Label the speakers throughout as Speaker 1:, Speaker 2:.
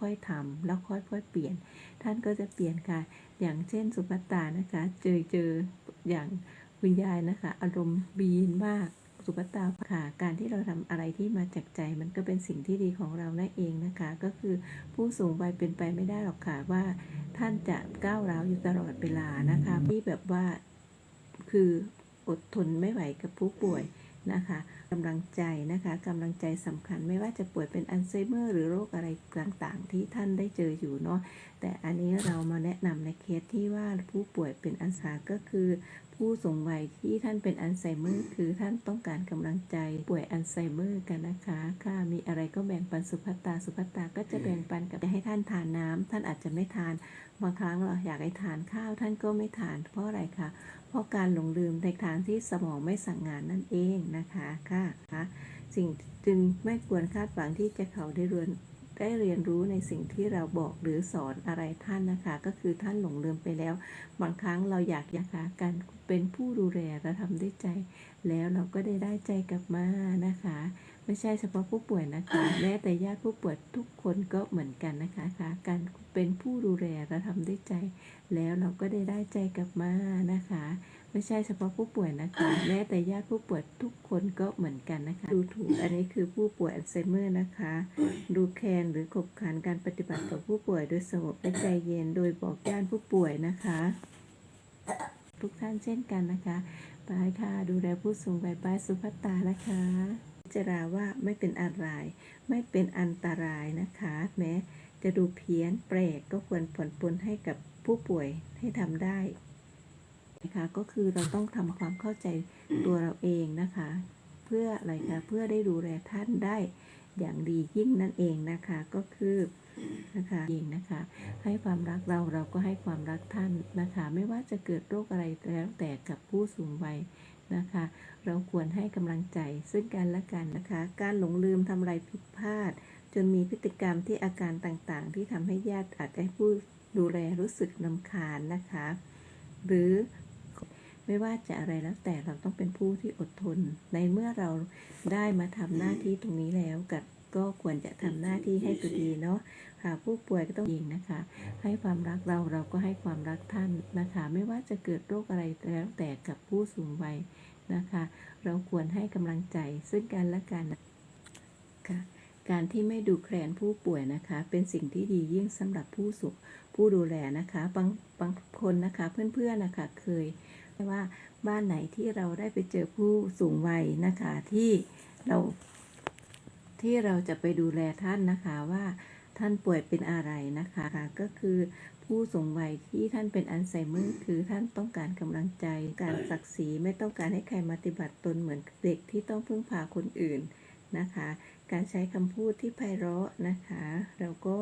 Speaker 1: ค่อยๆทำแล้วค่อยๆเปลี่ยน ท่านก็จะเปลี่ยนค่ะ อย่างเช่นสุภัตตานะคะ เจอเจออย่างคุณยายนะคะ อารมณ์บีนมากสุภัตตาค่ะการที่เราทำอะไรที่มาจากใจ มันก็เป็นสิ่งที่ดีของเรานั่นเองนะคะ ก็คือผู้สูงวัยเป็นไปไม่ได้หรอกค่ะว่า ท่านจะก้าวร้าวอยู่ตลอดเวลานะคะที่แบบว่าคืออดทนไม่ไหวกับผู้ป่วย นะคะกำลังใจนะคะกำลังใจสำคัญไม่ว่าจะป่วยเป็นอัลไซเมอร์หรือโรคอะไรต่างๆ ที่ท่านได้เจออยู่เนาะแต่อันนี้เรามาแนะนำในเคสที่ว่าผู้ป่วยเป็นอัลไซเมอร์ก็คือ ผู้สูงวัยที่ท่านเป็นอัลไซเมอร์คือท่านต้องการกำลังใจป่วยอัลไซเมอร์กันนะคะ ค่ะ มีอะไรก็แบ่งปันสุภัตตา สุภัตตาก็จะแบ่งปันกับจะให้ท่านทานน้ำท่านอาจจะไม่ทานบางครั้งเราอยากให้ทานข้าวท่านก็ไม่ทาน เพราะอะไรคะเพราะการหลงลืมในทางที่สมองไม่สั่งงานนั่นเองนะคะค่ะคะสิ่งจึงไม่ควรคาดหวังที่จะเขาได้เรียน ได้เรียนรู้ในสิ่งที่เราบอกหรือสอนอะไรท่านนะคะ ก็คือท่านหลงลืมไปแล้ว บางครั้งเราอยากยากาการเป็นผู้ดูแลเราทำด้วยใจ แล้วเราก็ได้ได้ใจกลับมานะคะ ไม่ใช่เฉพาะผู้ป่วยนะคะ แม้แต่ญาติผู้ป่วยทุกคนก็เหมือนกันนะคะค่ะการเป็นผู้ดูแลเราทำด้วยใจ แล้วเราก็ได้ได้ใจกลับมานะคะ ไม่ใช่เฉพาะผู้ป่วยนะคะ แม้แต่ญาติผู้ป่วยทุกคนก็เหมือนกันนะคะ ดูถูกอันนี้คือผู้ป่วยอัลไซเมอร์นะคะ ดูแคลนหรือขบขันการปฏิบัติต่อผู้ป่วยโดยสงบและใจเย็นโดยบอกญาติผู้ป่วยนะคะทุกท่านเช่นกันนะคะไปค่ะ ดูแลผู้สูงวัยไปสุภัตตานะคะ จาราว่าไม่เป็นอะไร ไม่เป็นอันตรายนะคะ แม้จะดูเพี้ยนแปลกก็ควรผ่อนปลนให้กับผู้ป่วยให้ทำได้นะคะก็คือเราต้องทำความเข้าใจตัวเราเองนะคะ เพื่ออะไรคะเพื่อได้ดูแลท่านได้อย่างดียิ่งนั่นเองนะคะก็คือนะคะเองนะคะ ให้ความรักเราเราก็ให้ความรักท่านนะคะ ไม่ว่าจะเกิดโรคอะไรแล้วแต่กับผู้สูงวัย นะคะ เราควรให้กำลังใจซึ่งกันและกันนะคะ การหลงลืมทำอะไรผิดพลาด จนมีพฤติกรรมที่อาการต่างๆ ที่ทำให้ญาติอาจจะให้ผู้ดูแลรู้สึกนำคาญนะคะ หรือไม่ว่าจะอะไรแล้วแต่เราต้องเป็นผู้ที่อดทน ในเมื่อเราได้มาทำหน้าที่ตรงนี้แล้วกับก็ควรจะทำหน้าที่ให้ตัวดีเนาะค่ะผู้ป่วยก็ต้องยิงนะคะ ให้ความรักเราเราก็ให้ความรักท่านนะคะ ไม่ว่าจะเกิดโรคอะไรแล้วแต่กับผู้สูงวัย นะคะ เราควรให้กำลังใจซึ่งกันและกันค่ะการที่ไม่ดูแคลนผู้ป่วยนะคะ เป็นสิ่งที่ดียิ่งสำหรับผู้สุขผู้ดูแลนะคะบางบางคนนะคะเพื่อนๆนะคะเคยว่าบ้านไหนที่เราได้ไปเจอผู้สูงวัยนะคะที่เราที่เราจะไปดูแลท่านนะคะว่าท่านป่วยเป็นอะไรนะคะก็คือ ผู้สูงวัยที่ท่านเป็นอัลไซเมอร์คือท่านต้องการกำลังใจ การศักดิ์ศรีไม่ต้องการให้ใครมาปฏิบัติตนเหมือนเด็กที่ต้องพึ่งพาคนอื่นนะคะ การใช้คำพูดที่ไพเราะนะคะ แล้วก็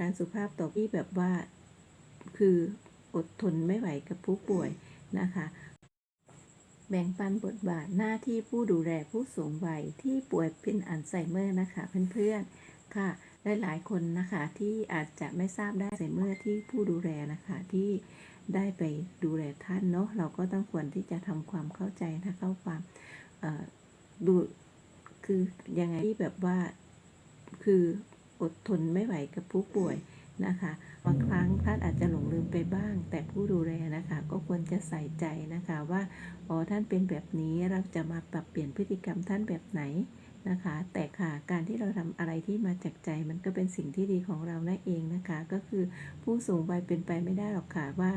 Speaker 1: การสุภาพต่อที่แบบว่า คืออดทนไม่ไหวกับผู้ป่วยนะคะ แบ่งปันบทบาทหน้าที่ผู้ดูแลผู้สูงวัยที่ป่วยเป็นอัลไซเมอร์นะคะเพื่อนๆค่ะ ได้หลายคนนะคะที่อาจจะไม่ทราบได้อัลไซเมอร์ที่ผู้ดูแลนะคะที่ได้ไปดูแลท่านเนาะเราก็ต้องควรที่จะทำความเข้าใจนะเข้าความดูคือยังไงที่แบบว่าคืออดทนไม่ไหวกับผู้ป่วยนะคะบางครั้งท่านอาจจะหลงลืมไปบ้าง แต่ผู้ดูแลนะคะ ก็ควรจะใส่ใจนะคะว่าอ๋อท่านเป็นแบบนี้เราจะมาปรับเปลี่ยนพฤติกรรมท่านแบบไหน นะคะ แต่ค่ะการที่เราทำอะไรที่มาจากใจมันก็เป็นสิ่งที่ดีของเรานั่นเองนะคะ ก็คือผู้สูงวัยเป็นไปไม่ได้หรอกค่ะว่า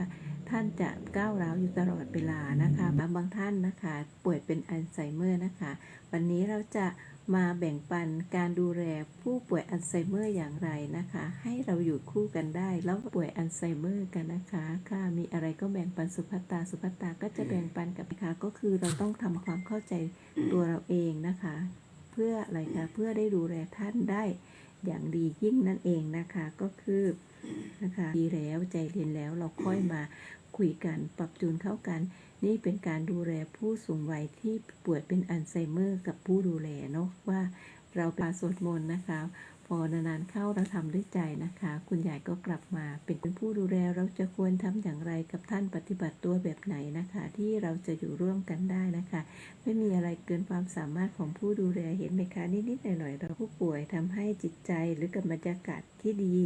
Speaker 1: ท่านจะก้าวร้าวอยู่ตลอดเวลานะคะบางบางท่านนะคะ ป่วยเป็นอัลไซเมอร์นะคะ วันนี้เราจะมาแบ่งปันการดูแลผู้ป่วยอัลไซเมอร์อย่างไรนะคะ ให้เราอยู่คู่กันได้แล้วป่วยอัลไซเมอร์กันนะคะค่ะมีอะไรก็แบ่งปันสุภัตตาสุภัตตาก็จะแบ่งปันกับนะคะก็คือเราต้องทำความเข้าใจตัวเราเองนะคะ เพื่ออะไรคะเพื่อได้ดูแลท่านได้อย่างดียิ่งนั่นเองนะคะก็คือนะคะดีแล้วใจเย็นแล้วเราค่อยมาคุยกันปรับจูนเข้ากัน นี่เป็นการดูแลผู้สูงวัยที่ป่วยเป็นอัลไซเมอร์กับผู้ดูแลเนาะว่าเราปาสวดมนต์นะคะ พอนานๆเข้าเราทำด้วยใจนะคะ คุณยายก็กลับมาเป็นผู้ดูแลเราจะควรทำอย่างไรกับท่านปฏิบัติตัวแบบไหนนะคะ ที่เราจะอยู่ร่วมกันได้นะคะ ไม่มีอะไรเกินความสามารถของผู้ดูแลเห็นไหมคะนิดๆหน่อยๆเราผู้ป่วยทำให้จิตใจหรือกับบรรยากาศที่ดี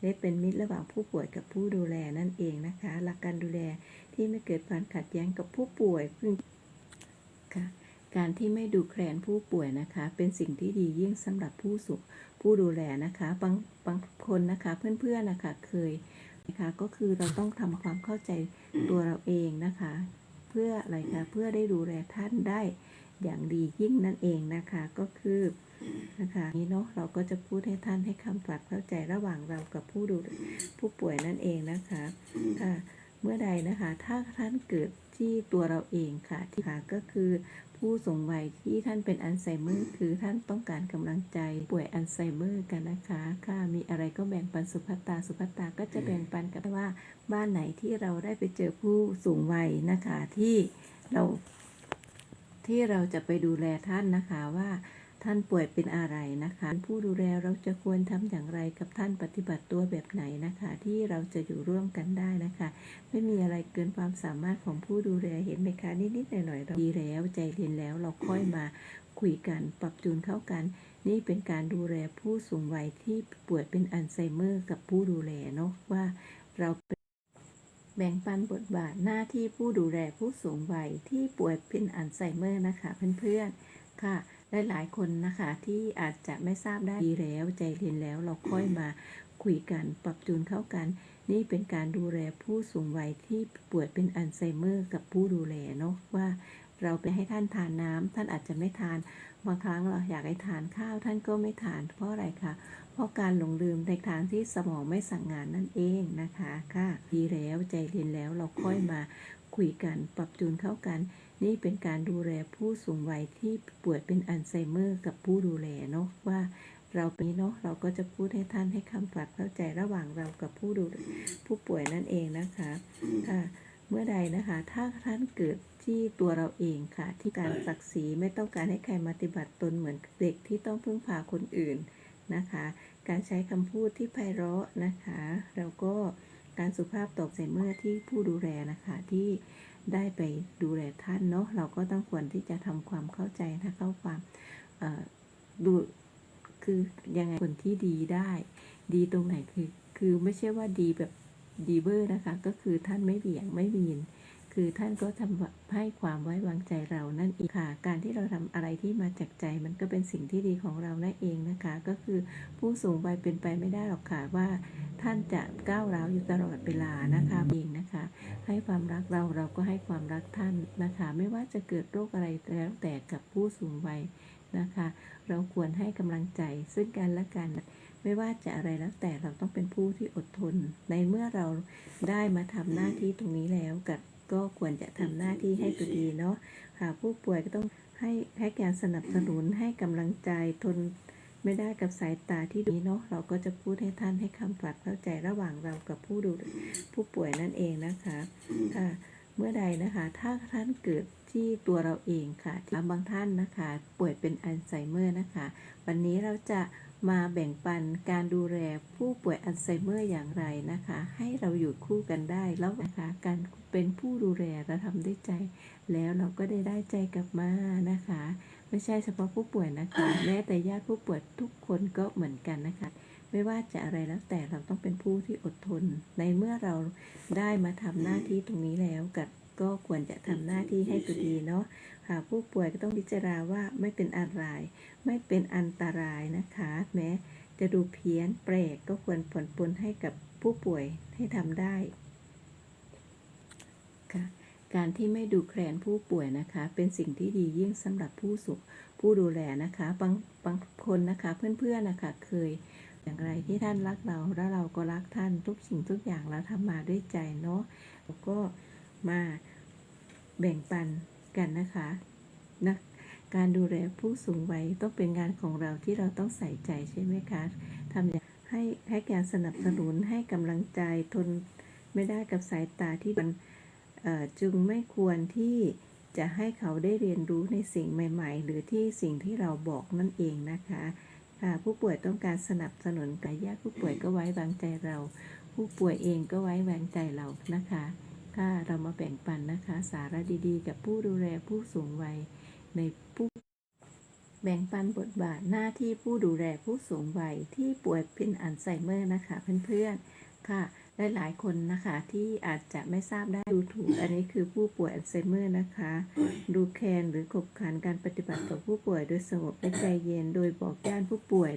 Speaker 1: และเป็นมิตรระหว่างผู้ป่วยกับผู้ดูแลนั่นเองนะคะ หลักการดูแลที่ไม่เกิดการขัดแย้งกับผู้ป่วยพึ่งค่ะการที่ไม่ดูแคลนผู้ป่วยนะคะ เป็นสิ่งที่ดียิ่งสำหรับผู้สุข ผู้ดูแลนะคะบางบางคนนะคะเพื่อนๆนะคะเคยนะคะก็คือเราต้องทำความเข้าใจตัวเราเองนะคะ เพื่ออะไรคะเพื่อได้ดูแลท่านได้อย่างดียิ่งนั่นเองนะคะก็คือนะคะนี้เนาะเราก็จะพูดให้ท่านให้คำปรับเข้าใจระหว่างเรากับผู้ดูผู้ป่วยนั่นเองนะคะค่ะเมื่อใดนะคะ ถ้าท่านเกิดที่ตัวเราเองค่ะที่ค่ะก็คือ ผู้สูงวัยที่ท่านเป็นอัลไซเมอร์คือท่านต้องการกำลังใจป่วยอัลไซเมอร์กันนะคะ ค่ะมีอะไรก็แบ่งปันสุภัตตาสุภัตตาก็จะแบ่งปันกันว่าบ้านไหนที่เราได้ไปเจอผู้สูงวัยนะคะที่เราที่เราจะไปดูแลท่านนะคะว่า ท่านป่วยเป็นอะไรนะคะ ผู้ดูแลเราจะควรทำอย่างไรกับท่านปฏิบัติตัวแบบไหนนะคะ ที่เราจะอยู่ร่วมกันได้นะคะ ไม่มีอะไรเกินความสามารถของผู้ดูแลเห็นไหมคะนิดๆหน่อยๆเราดีแล้วใจเรียนแล้วเราค่อยมาคุยกันปรับจูนเข้ากัน นี่เป็นการดูแลผู้สูงวัยที่ป่วยเป็นอัลไซเมอร์ กับผู้ดูแลเนาะว่าเราเแบ่งปันบทบาทหน้าที่ผู้ดูแลผู้สูงวัยที่ป่วยเป็นอัลไซเมอร์นะคะเพื่อนๆ ค่ะหลายๆคนนะคะที่อาจจะไม่ทราบได้ดีแล้วใจเรียนแล้วเราค่อยมาคุยกันปรับจูนเข้ากัน นี่เป็นการดูแลผู้สูงวัยที่ป่วยเป็นอัลไซเมอร์กับผู้ดูแลเนาะว่าเราไปให้ท่านทานน้ำท่านอาจจะไม่ทานบางครั้งเราอยากให้ทานข้าวท่านก็ไม่ทาน เพราะอะไรคะเพราะการหลงลืมในทางที่สมองไม่สั่งงานนั่นเองนะคะค่ะดีแล้วใจเรียนแล้วเราค่อยมาคุยกันปรับจูนเข้ากัน นี่เป็นการดูแลผู้สูงวัยที่ป่วยเป็นอัลไซเมอร์กับผู้ดูแลเนาะว่าเราเป็นเนาะเราก็จะพูดให้ท่านให้คำปรับเข้าใจระหว่างเรากับผู้ดูผู้ป่วยนั่นเองนะคะค่ะเมื่อใดนะคะ ถ้าท่านเกิดที่ตัวเราเองค่ะ ที่การศักดิ์ศรีไม่ต้องการให้ใครมาปฏิบัติตนเหมือนเด็กที่ต้องพึ่งพาคนอื่นนะคะ การใช้คำพูดที่ไพเราะนะคะ แล้วก็การสุภาพตอบใส่เมื่อที่ผู้ดูแลนะคะที่ ได้ไปดูแลท่านเนาะเราก็ต้องควรที่จะทำความเข้าใจนะเข้าความดูคือยังไงคนที่ดีได้ ดีตรงไหนคือ คือไม่ใช่ว่าดีแบบดีเบอร์นะคะ ก็คือท่านไม่เบี่ยงไม่วีน คือท่านก็ทำให้ความไว้วางใจเรานั่นเองค่ะ การที่เราทำอะไรที่มาจากใจมันก็เป็นสิ่งที่ดีของเรานั่นเองนะคะ ก็คือผู้สูงวัยเป็นไปไม่ได้หรอกค่ะว่า ท่านจะก้าวร้าวอยู่ตลอดเวลานะคะเองนะคะ ให้ความรักเราเราก็ให้ความรักท่านนะคะ ไม่ว่าจะเกิดโรคอะไรแล้วแต่กับผู้สูงวัยนะคะ เราควรให้กำลังใจซึ่งกันและกันไม่ว่าจะอะไรแล้วแต่เราต้องเป็นผู้ที่อดทน ในเมื่อเราได้มาทำหน้าที่ตรงนี้แล้วกับ ก็ควรจะทำหน้าที่ให้ตัวดีเนาะหากผู้ป่วยก็ต้องให้ให้การสนับสนุนให้กำลังใจทนไม่ได้กับสายตาที่ดีเนาะเราก็จะพูดให้ท่านให้คำปรับเข้าใจระหว่างเรากับผู้ดูผู้ป่วยนั่นเองนะคะค่ะเมื่อใดนะคะ ถ้าท่านเกิดที่ตัวเราเองค่ะที่บางท่านนะคะ ป่วยเป็นอัลไซเมอร์นะคะ วันนี้เราจะ มาแบ่งปันการดูแลผู้ป่วยอัลไซเมอร์อย่างไรนะคะ ให้เราอยู่คู่กันได้แล้วนะคะการเป็นผู้ดูแลเราทำด้วยใจ แล้วเราก็ได้ได้ใจกลับมานะคะ ไม่ใช่เฉพาะผู้ป่วยนะคะ แม้แต่ญาติผู้ป่วยทุกคนก็เหมือนกันนะคะ ไม่ว่าจะอะไรแล้วแต่เราต้องเป็นผู้ที่อดทน ในเมื่อเราได้มาทำหน้าที่ตรงนี้แล้วกับก็ควรจะทำหน้าที่ให้ตัวดีเนาะ หากผู้ป่วยก็ต้องพิจารณาว่าไม่เป็นอะไร ไม่เป็นอันตรายนะคะ แม้จะดูเพี้ยนแปลกก็ควรผ่อนปลนให้กับผู้ป่วยให้ทำได้ค่ะการที่ไม่ดูแคลนผู้ป่วยนะคะ เป็นสิ่งที่ดียิ่งสำหรับผู้สุขผู้ดูแลนะคะบางบางคนนะคะเพื่อนๆนะคะเคยอย่างไรที่ท่านรักเราแล้วเราก็รักท่านทุกสิ่งทุกอย่างเราทำมาด้วยใจเนาะแล้วก็มาแบ่งปัน กันนะคะนะการดูแลผู้สูงวัยต้องเป็นงานของเราที่เราต้องใส่ใจใช่ไหมคะทำอย่างให้ให้การสนับสนุนให้กำลังใจทนไม่ได้กับสายตาที่มันจึงไม่ควรที่จะให้เขาได้เรียนรู้ในสิ่งใหม่ ๆ หรือที่สิ่งที่เราบอกนั่นเองนะคะค่ะผู้ป่วยต้องการสนับสนุนกายญาติผู้ป่วยก็ไว้วางใจเรา ผู้ป่วยเองก็ไว้วางใจเรานะคะ ค่ะเรามาแบ่งปันนะคะ สาระดีๆ กับผู้ดูแลผู้สูงวัยในผู้แบ่งปันบทบาทหน้าที่ผู้ดูแลผู้สูงวัยที่ป่วยเป็นอัลไซเมอร์นะคะเพื่อนๆค่ะหลายๆคนนะคะที่อาจจะไม่ทราบได้ดูถูก อันนี้คือผู้ป่วยอัลไซเมอร์นะคะ ดูแคลนหรือขบขันการปฏิบัติต่อผู้ป่วยโดยสงบและใจเย็น โดยบอกญาติผู้ป่วย